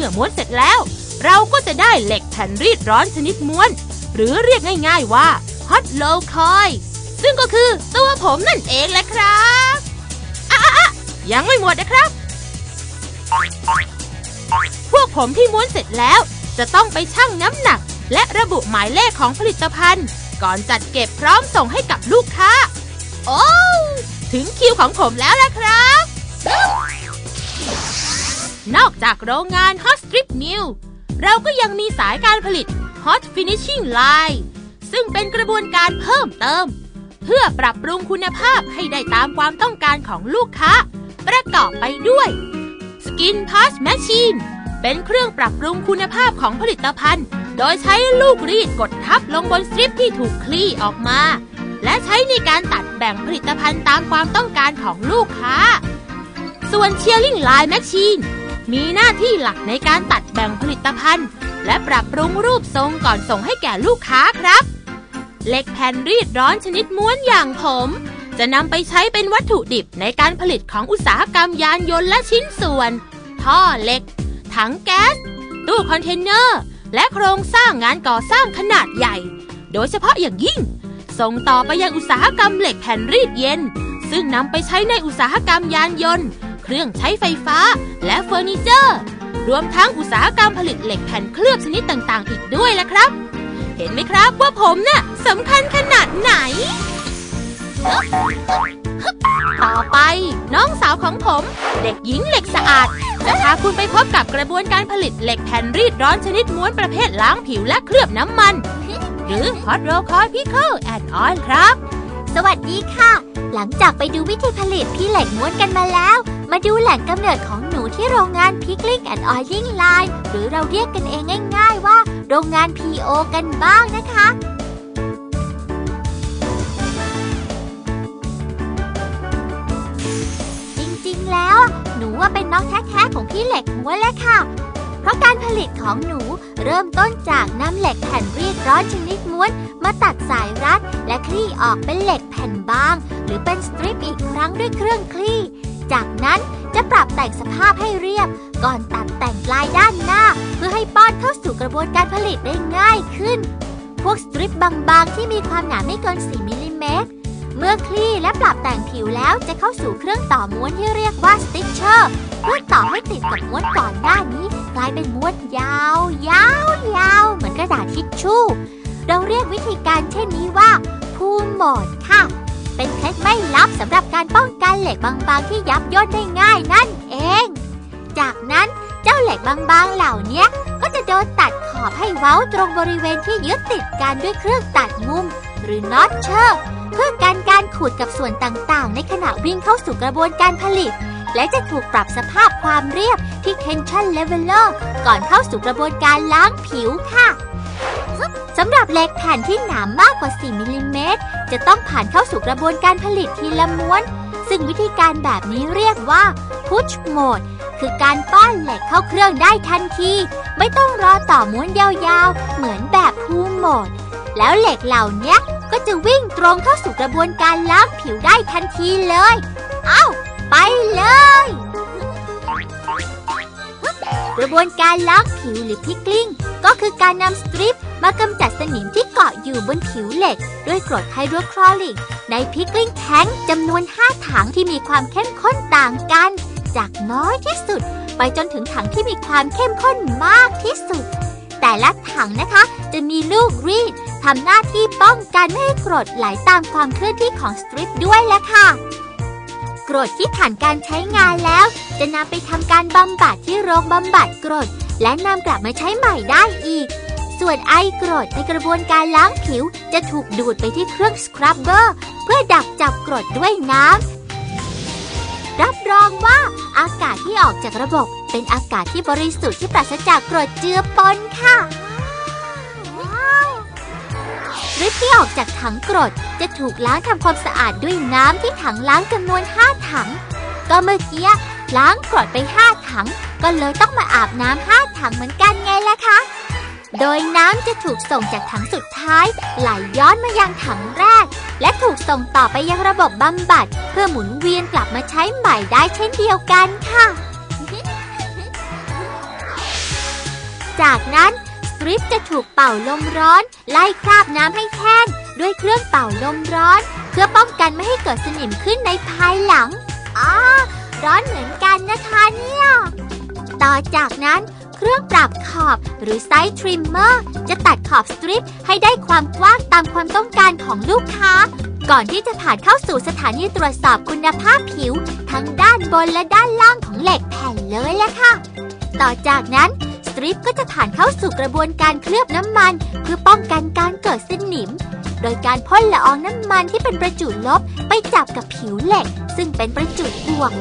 มื่อม้วนเสร็จแล้ว เราก็จะได้เหล็กแผ่นรีดร้อนชนิดม้วน หรือเรียกง่ายๆว่า hot low coil ซึ่งก็คือตัวผมนั่นเองแหละครับอะอะอะยังไม่หมดนะครับ พวกผมที่ม้วนเสร็จแล้ว จะต้องไปชั่งน้ำหนัก และระบุหมายเลขของผลิตภัณฑ์ ก่อนจัดเก็บพร้อมส่งให้กับลูกค้า โอ้ ถึงคิวของผมแล้วล่ะครับ นอกจากโรงงาน Hot Strip Mill เราก็ยังมีสายการผลิต Hot Finishing Line ซึ่งเป็นกระบวนการเพิ่มเติม เพื่อปรับปรุงคุณภาพให้ได้ตามความต้องการของลูกค้า ประกอบไปด้วย Skin Patch Machine เป็นเครื่องปรับปรุงคุณภาพของผลิตภัณฑ์ โดยใช้ลูกรีดกดทับลงบนสตริปที่ถูกคลี่ออกมา และใช้ในการตัดแบ่งผลิตภัณฑ์ตามความต้องการของลูกค้า ส่วน Shearing Line Machine มี มีหน้าที่หลักในการตัดแบ่งผลิตภัณฑ์ และปรับปรุงรูปทรงก่อนส่งให้แก่ลูกค้าครับเหล็กแผ่นรีดร้อนชนิดม้วนอย่างผม จะนำไปใช้เป็นวัตถุดิบในการผลิตของอุตสาหกรรมยานยนต์และชิ้นส่วน ท่อเหล็ก ถังแก๊ส ตู้คอนเทนเนอร์ และโครงสร้างงานก่อสร้างขนาดใหญ่ โดยเฉพาะอย่างยิ่ง ส่งต่อไปยังอุตสาหกรรมเหล็กแผ่นรีดเย็น ซึ่งนำไปใช้ในอุตสาหกรรมยานยนต์ รื่องใช้ไฟฟ้า และเฟอร์นิเจอร์ รวมทั้งอุตสาหกรรมผลิตเหล็กแผ่นเคลือบชนิดต่างๆ อีกด้วยละครับ เห็นไหมครับว่าผมน่ะสำคัญขนาดไหน ต่อไปน้องสาวของผม เด็กหญิงเหล็กสะอาด จะพาคุณไปพบกับกระบวนการผลิตเหล็กแผ่นรีดร้อนชนิดม้วนประเภทล้างผิวและเคลือบน้ำมัน หรือ Hot Roll Coil Pickle and Oil ครับ สวัสดีค่ะ หลังจากไปดูวิธีผลิตพี่เหล็กม้วนกันมาแล้ว มาดูแหล่งกำเนิดของหนูที่โรงงาน Pickling and Oiling Line หรือเราเรียกกันเองง่าย ๆ ว่า โรงงาน PO กันบ้างนะคะจริงๆแล้วหนูว่าเป็นน้องแท้ๆของพี่เหล็กม้วนแหละค่ะ เพราะการผลิตของหนูเริ่มต้นจากนำเหล็กแผ่นรีดร้อนชนิดม้วน มาตัดสายรัด และคลี่ออกเป็นเหล็กแผ่นบาง หรือเป็นสตริปอีกครั้งด้วยเครื่องคลี่ จากนั้นจะปรับแต่งสภาพให้เรียบ ก่อนตัดแต่งปลายด้านหน้า เพื่อให้ป้อนเข้าสู่กระบวนการผลิตได้ง่ายขึ้น พวกสตริปบางๆ ที่มีความหนาไม่เกิน 4 มิลลิเมตร เมื่อคลี่และปรับแต่งผิวแล้วจะเข้าสู่เครื่องต่อม้วนที่เรียกว่าสติ t เชอร์เพื่อต่อให้ติดกับม้วนก่อนหน้านี้ กลายเป็นม้วนยาวยาวยาวเหมือนกระดาษทิชชู่ เราเรียกวิธีการเช่นนี้ว่าพูมหมดค่ะ เป็นเคล็ดไม่ลับสำหรับการป้องกันเหล็กบางๆ ที่ยับย่นได้ง่ายนั่นเอง จากนั้นเจ้าเหล็กบางๆเหล่านี้ก็จะโดนตัดขอบให้เว้าตรงบริเวณที่ยึดติดกันด้วยเครื่องตัดมุม หรือน็อตเชอร์เพื่อกันการขูดกับส่วนต่างๆ ในขณะวิ่งเข้าสู่กระบวนการผลิต และจะถูกปรับสภาพความเรียบที่ tension leveler ก่อนเข้าสู่กระบวนการล้างผิวค่ะ สำหรับเหล็กแผ่นที่หนามากกว่า 4มิลลิเมตรจะต้องผ่านเข้าสู่กระบวนการผลิตทีละม้วน ซึ่งวิธีการแบบนี้เรียกว่า push mode คือการป้อนเหล็กเข้าเครื่องได้ทันที ไม่ต้องรอต่อม้วนยาวๆ เหมือนแบบ pull mode แล้วเหล็กเหล่านี้ก็จะวิ่งตรงเข้าสู่กระบวนการล้างผิวได้ทันทีเลย เอ้า ไปเลย กระบวนการล้างผิวหรือพิกลิ้งก็คือการนำสตริป มากำจัดสนิมที่เกาะอยู่บนผิวเหล็ก ด้วยกรดไฮโดรคลอริก ในพิกลิ้งแท้งจำนวน 5 ถังที่มีความเข้มข้นต่างกัน จากน้อยที่สุด ไปจนถึงถังที่มีความเข้มข้นมากที่สุด แต่ละถังนะคะ จะมีลูกรีดทำหน้าที่ป้องกันไม่ให้กรดไหลตามความเคลื่อนที่ของสตริปด้วยแหละค่ะกรดที่ผ่านการใช้งานแล้ว จะนำไปทำการบำบัดที่โรงบำบัดกรด และนำกลับมาใช้ใหม่ได้อีก ส่วนไอกรดในกระบวนการล้างผิว จะถูกดูดไปที่เครื่องสครับเบอร์ เพื่อดักจับกรดด้วยน้ำ รับรองว่าอากาศที่ออกจากระบบ เป็นอากาศที่บริสุทธิ์ที่ปราศจากกรดเจือปนค่ะหรือที่ออกจากถังกรดจะถูกล้างทำความสะอาดด้วยน้ำที่ถังล้างจำนวน 5 ถัง ก็เมื่อกี้ล้างกรดไป 5 ถัง ก็เลยต้องมาอาบน้ำ5ถังเหมือนกันไงล่ะคะ โดยน้ำจะถูกส่งจากถังสุดท้าย ไหลย้อนมายังถังแรก และถูกส่งต่อไปยังระบบบำบัด เพื่อหมุนเวียนกลับมาใช้ใหม่ได้เช่นเดียวกันค่ะ จากนั้นสตริปจะถูกเป่าลมร้อน ไล่คราบน้ำให้แห้งด้วยเครื่องเป่าลมร้อน เพื่อป้องกันไม่ให้เกิดสนิมขึ้นในภายหลังอ๋อร้อนเหมือนกันนะคะเนี่ย ต่อจากนั้น เครื่องปรับขอบหรือไซส์ทริมเมอร์จะตัดขอบสตริปให้ได้ความกว้างตามความต้องการของลูกค้า ก่อนที่จะผ่านเข้าสู่สถานีตรวจสอบคุณภาพผิว ทั้งด้านบนและด้านล่างของเหล็กแผ่นเลยละค่ะ ต่อจากนั้นสตริปก็จะผ่านเข้าสู่กระบวนการเคลือบน้ำมัน เพื่อป้องกันการเกิดสนิม โดยการพ่นละอองน้ำมันที่เป็นประจุลบไปจับกับผิวเหล็ก ซึ่งเป็นประจุบวก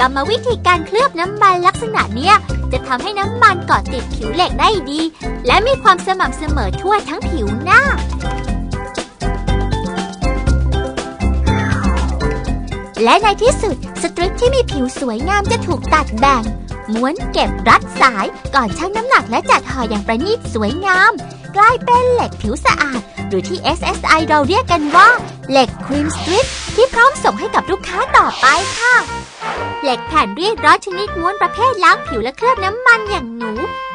กรรมวิธีการเคลือบน้ำมันลักษณะเนี้ยจะทำให้น้ำมันเกาะติดผิวเหล็กได้ดี และมีความสม่ำเสมอทั่วทั้งผิวหน้าและในที่สุดสตริปที่มีผิวสวยงามจะถูกตัดแบ่ง ม้วนเก็บรัดสายก่อนชั่งน้ำหนักและจัดห่ออย่างประณีตสวยงาม กลายเป็นเหล็กผิวสะอาด หรือที่ SSI เราเรียกกันว่า เหล็กครีมสตริปที่พร้อมส่งให้กับลูกค้าต่อไปค่ะ เหล็กแผ่นเรียดร้อนชนิดม้วนประเภทล้างผิวและเคลือบน้ำมันอย่างหนู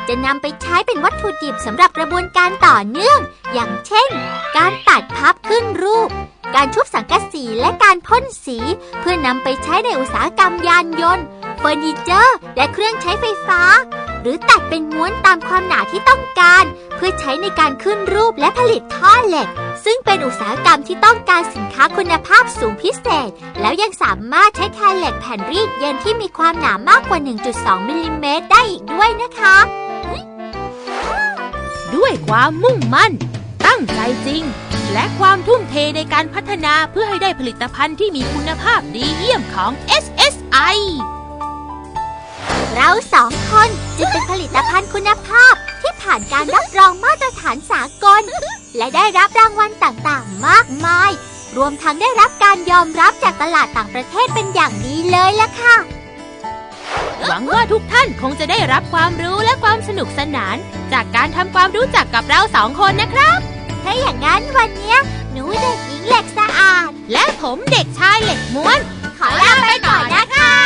จะนำไปใช้เป็นวัตถุดิบสำหรับกระบวนการต่อเนื่อง อย่างเช่น การตัดพับขึ้นรูป การชุบสังกะสีและการพ่นสี เพื่อนำไปใช้ในอุตสาหกรรมยานยนต์เฟอร์นิเจอร์ และเครื่องใช้ไฟฟ้า หรือตัดเป็นม้วนตามความหนาที่ต้องการ เพื่อใช้ในการขึ้นรูปและผลิตท่อเหล็ก ซึ่งเป็นอุตสาหกรรมที่ต้องการสินค้าคุณภาพสูงพิเศษ แล้วยังสามารถใช้แทนเหล็กแผ่นรีดเย็นที่มีความหนามากกว่า 1.2มิลลิเมตรได้อีกด้วยนะคะ ด้วยความมุ่งมั่น ตั้งใจจริง และความทุ่มเทในการพัฒนาเพื่อให้ได้ผลิตภัณฑ์ที่มีคุณภาพดีเยี่ยมของ SSI เราสองคนจึงเป็นผลิตภัณฑ์คุณภาพที่ผ่านการรับรองมาตรฐานสากล และได้รับรางวัลต่างๆ มากมาย รวมทั้งได้รับการยอมรับจากตลาดต่างประเทศเป็นอย่างดีเลยล่ะค่ะ หวังว่าทุกท่านคงจะได้รับความรู้และความสนุกสนาน จากการทำความรู้จักกับเราสองคนนะครับ ถ้าอย่างนั้นวันเนี้ยหนูเด็กหญิงเหล็กสะอาด และผมเด็กชายเหล็กม้วน ขอลาไปก่อนนะคะ